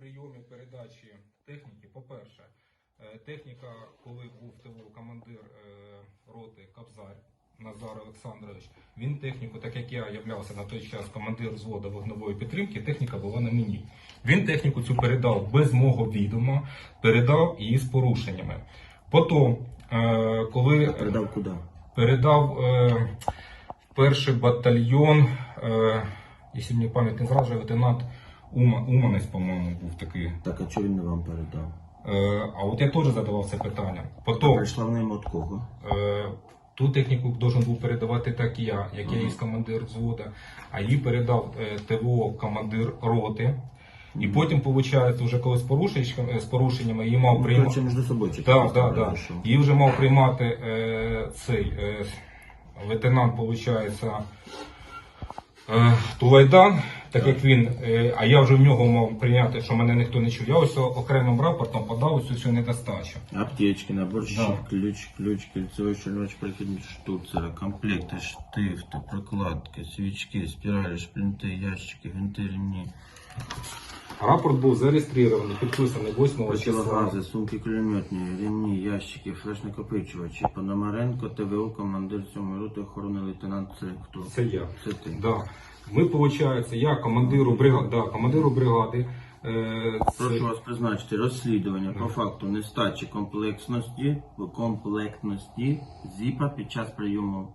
прийомі передачі техніки, по-перше, е, техніка, коли був командир е, роти Кобзар Назар Олександрович, він техніку, так як я являвся на той час командир взводу вогневої підтримки, техніка була на мені. Він техніку цю передав без мого відома, передав її з порушеннями. Потім, е, коли Передав куди? передав перший батальйон, якщо мені пам'ять не зраджує, лейтенант Ума, Уманець, по-моєму, був такий. Так, а чого він не вам передав? Е, а от я теж задавав це питання. Потім прийшла в ним від кого? е, ту техніку должен був передавати так і я, як я є командир взводу, а її передав е, ТВО командир роти. І потім, виходить, вже коли з з порушеннями її мав Ну, приймати. коротше, між собою чи Так, так, так. Її вже мав приймати е, цей е, лейтенант, виходить, е, Тулайдан, так як він, е, а я вже в нього мав прийняти, що мене ніхто не чув. Я ось окремим рапортом подав ось цю недостачу. Аптечки, набор щит, Да. ключ, ключ, кільцевий щелочь, прохідний штуцера, комплекти, штифти, прокладки, свічки, спіралі, шплінти, ящики, гвинти, ремні, Рапорт був зареєстрований, підписаний 8 числа. противогази, сумки кулеметні, ремні, ящики, флеш-накопичувачі, Пономаренко, ТВО, командир 7 роти охорони лейтенант, це хто? Це я. Це ти. Да. Ми, виходить, я командиру бригади, да, командиру бригади. Е, це- Прошу вас призначити розслідування по факту нестачі комплексності, комплектності ЗІПа під час прийому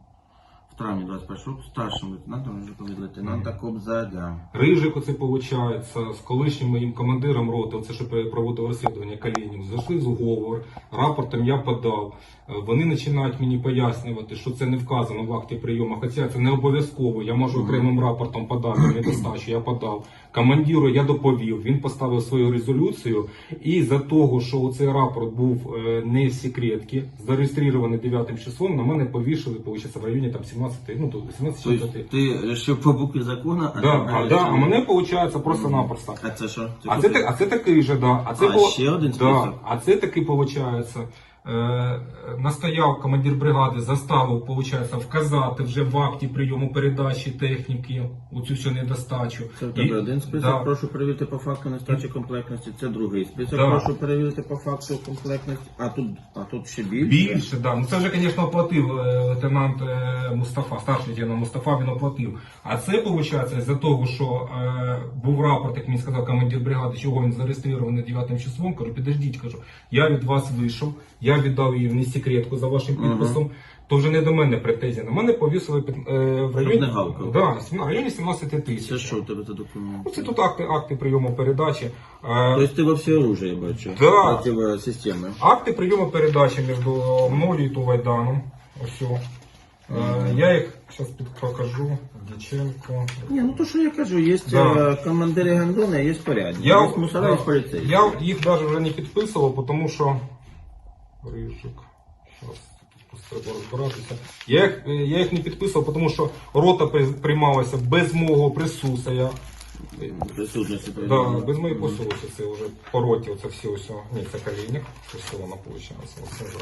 в травні 21 року старшим лейтенантом Жикові лейтенанта Кобзаря. Рижик, оце виходить, з колишнім моїм командиром роти, оце що проводив розслідування Калінів, зайшли зговор, рапортом я подав. Вони починають мені пояснювати, що це не вказано в акті прийому, хоча це не обов'язково. Я можу окремим рапортом подати недостачу, я подав. Командиру я доповів, він поставив свою резолюцію, і за того, що цей рапорт був е, не в секретці, зареєстрований 9 числом, на мене повішали, виходить, в районі там 17, ну, то 17 Тобто ти вирішив по букві закону, а Да, а, да, а мене виходить просто-напросто. А це що? А це, а це такий же, да. А це А, було- ще один да. А це такий, виходить, настояв командир бригади, заставив, виходить, вказати вже в акті прийому передачі техніки, оцю всю недостачу. Це в І- тебе один список, да. прошу перевірити по факту нестачі комплектності, це другий список, Да. прошу перевірити по факту комплектності, а тут, а тут ще більше. Більше, да. Ну це вже, звісно, оплатив е, лейтенант е, Мустафа, старший лейтенант Мустафа, він оплатив. А це, виходить, з-за того, що е, був рапорт, як мені сказав командир бригади, чого він зареєстрований 9 числом. Кажу, підождіть, кажу, я від вас вийшов, я віддав її в несекретку за вашим підписом. То вже не до мене претензія. На мене повісили е, в районі, да, в районі 17 Це тисяч. що у тебе за документ? Ну, Це тут акти, акти прийому передачі. Е, Тобто ти во всі оружие бачу. Да. Системи. Акти прийому передачі між мною і Тувайданом. Ось. о. Е, я їх зараз покажу. Дяченко. Ні, ну то що я кажу, є Да. е, командири гандони, а є порядні. Я, є мусора, є поліцейські. я їх навіть вже не підписував, тому що. Рижик. Треба розбиратися. Я їх, е, я їх не підписував, тому що рота при- приймалася без мого присутствия. Присутності Да, без моєї присутності. Це вже по роті, оце все, все. Ні, це колінник. Все воно виходить. Оце вже.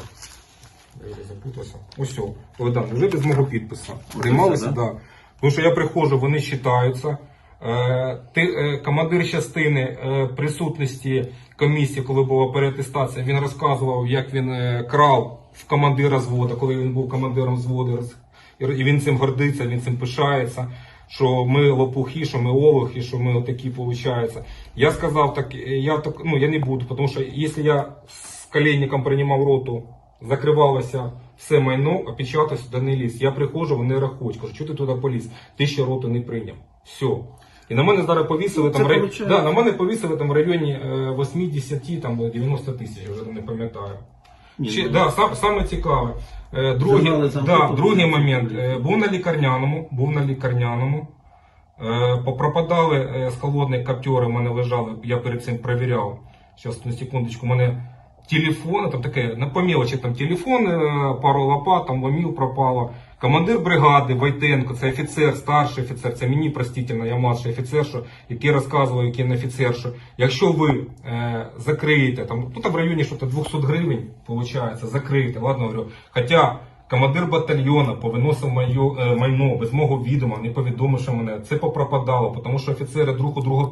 Я вже запутався. Ось, Богдан, вже без мого підпису. Приймалися, да? так. Да. Тому що я приходжу, вони читаються. Е, е, командир частини е, присутності комісії, коли була переатестація, він розказував, як він крав в командира зводу, коли він був командиром зводу. І він цим гордиться, він цим пишається. Що ми лопухи, що ми олухи, що ми отакі виходить. Я сказав так, я так, ну я не буду, тому що якщо я з коленником приймав роту, закривалося все майно, опечатав сюди не ліз. Я приходжу, вони рахують. Кажу, що ти туди поліз? Ти ще роту не прийняв. Все. І на мене зараз повісили Ну, там в рай... да, на мене повісили там в районі е, 80 там 90 тисяч, я вже не пам'ятаю. Ні, Ще, ну, да, сам, саме цікаве. Е, другий, да, другий момент. Е, був на лікарняному, був на лікарняному. Е, попропадали е, з холодної коптери, у мене лежали, я перед цим перевіряв. Зараз, на секундочку, у мене телефон, там таке, на по мелочі, там телефон, е, пару лопат, там ломів пропало. Командир бригади Войтенко, це офіцер, старший офіцер, це мені простительно, я младший офіцер, що, який розказував, який не офіцер, що якщо ви е, закриєте, там, ну, там в районі що 200 гривень, виходить, закриєте, ладно, говорю, хоча командир батальйона повиносив моє, е, майно без мого відома, не повідомивши мене, це попропадало, тому що офіцери друг у друга